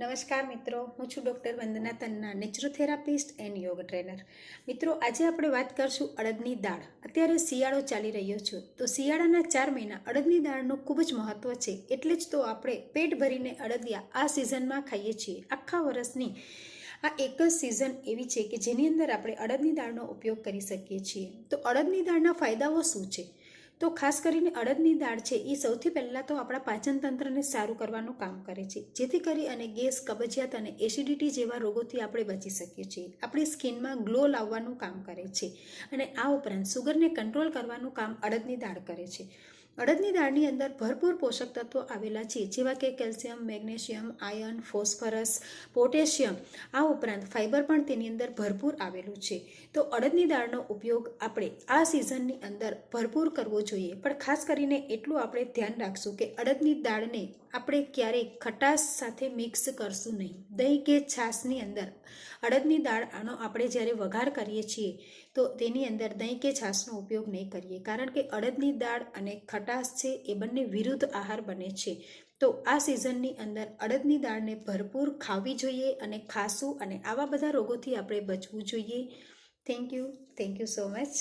નમસ્કાર મિત્રો, હું છું doctor Vandana Tanna naturotherapist and yoga trainer. મિત્રો, આજે આપણે વાત કરશું અડદની દાળ. અત્યારે શિયાળો ચાલી રહ્યો છે. તો શિયાળાના ચાર મહિના અડદની દાળનું ખૂબ જ મહત્ત્વ છે. એટલે જ તો આપણે પેટ ભરીને અડદિયા આ સિઝનમાં ખાઈએ છીએ. આખા વર્ષની આ એક જ સિઝન એવી છે કે જેની અંદર આપણે અડદની દાળનો ઉપયોગ કરી શકીએ છીએ. તો અડદની દાળના ફાયદાઓ શું છે? તો ખાસ કરીને અડદની દાળ છે, એ સૌથી પહેલાં તો આપણા પાચન તંત્રને સારું કરવાનું કામ કરે છે. જેથી કરી અને ગેસ, કબજિયાત અને એસિડિટી જેવા રોગોથી આપણે બચી શકીએ છીએ. આપણી સ્કિનમાં ગ્લો લાવવાનું કામ કરે છે. અને આ ઉપરાંત સુગરને કંટ્રોલ કરવાનું કામ અડદની દાળ કરે છે. અડદની દાળની અંદર ભરપૂર પોષક તત્વો આવેલા છે, જેવા કે calcium, magnesium iron phosphorus, potassium. આ ઉપરાંત ફાઇબર પણ તેની અંદર ભરપૂર આવેલું છે. તો અડદની દાળનો ઉપયોગ આપણે આ સિઝનની અંદર ભરપૂર કરવો જોઈએ. પણ ખાસ કરીને એટલું આપણે ધ્યાન રાખશું કે અડદની દાળને આપણે ક્યારેય ખટાશ સાથે મિક્સ કરશું નહીં. દહીં કે છાશની અંદર. અડદની દાળ આનો આપણે જ્યારે વઘાર કરીએ છીએ, તો તેની અંદર દહીં કે છાશનો ઉપયોગ નહીં કરીએ. કારણ કે અડદની દાળ અને ખટાશ છે, એ બંને વિરુદ્ધ આહાર બને છે. તો આ સિઝનની અંદર અડદની દાળને ભરપૂર ખાવી જોઈએ અને ખાશું અને આવા બધા રોગોથી આપણે બચવું જોઈએ. Thank you thank you so much